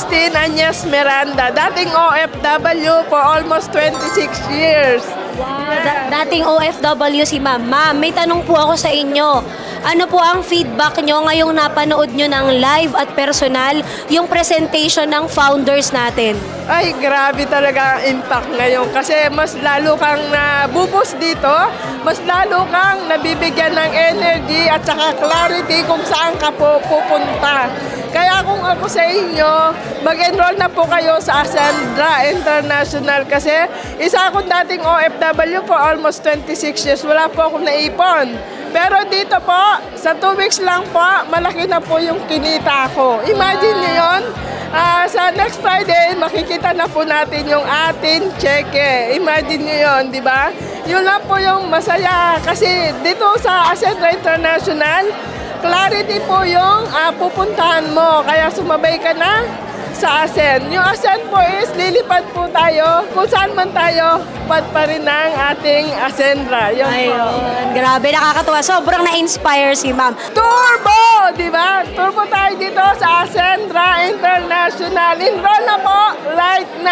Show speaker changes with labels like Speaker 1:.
Speaker 1: Christine Agnes Miranda, dating OFW for almost 26 years.
Speaker 2: Da- dating OFW si ma'am. Ma'am, may tanong po ako sa inyo. Ano po ang feedback nyo ngayong napanood nyo ng live at personal yung presentation ng founders natin?
Speaker 1: Ay, grabe talaga ang impact ngayon kasi mas lalo kang nabubos dito, mas lalo kang nabibigyan ng energy at saka clarity kung saan ka po pupunta. Kaya kung ako sa inyo, mag-enroll na po kayo sa Ascendra International kasi isa akong dating OFW for almost 26 years. Wala po akong naipon. Pero dito po, sa 2 weeks lang po, malaki na po yung kinita ko. Imagine niyo yun, Ah, sa next Friday, makikita na po natin yung atin cheque. Imagine nyo yun, di ba? Yun lang po yung masaya. Kasi dito sa Ascendra International, clarity po yung ah, pupuntahan mo. Kaya sumabay ka na sa Ascend. Yung Ascend po is lilipad po tayo. Kung saan man tayo, pad pa rin ang ating Ascendra. Yun po.
Speaker 2: Ayun, grabe, nakakatuwa. Sobrang na-inspire si ma'am.
Speaker 1: Turbo! Di ba? Turbo tayo dito sa Ascendra International. Enroll na po right now!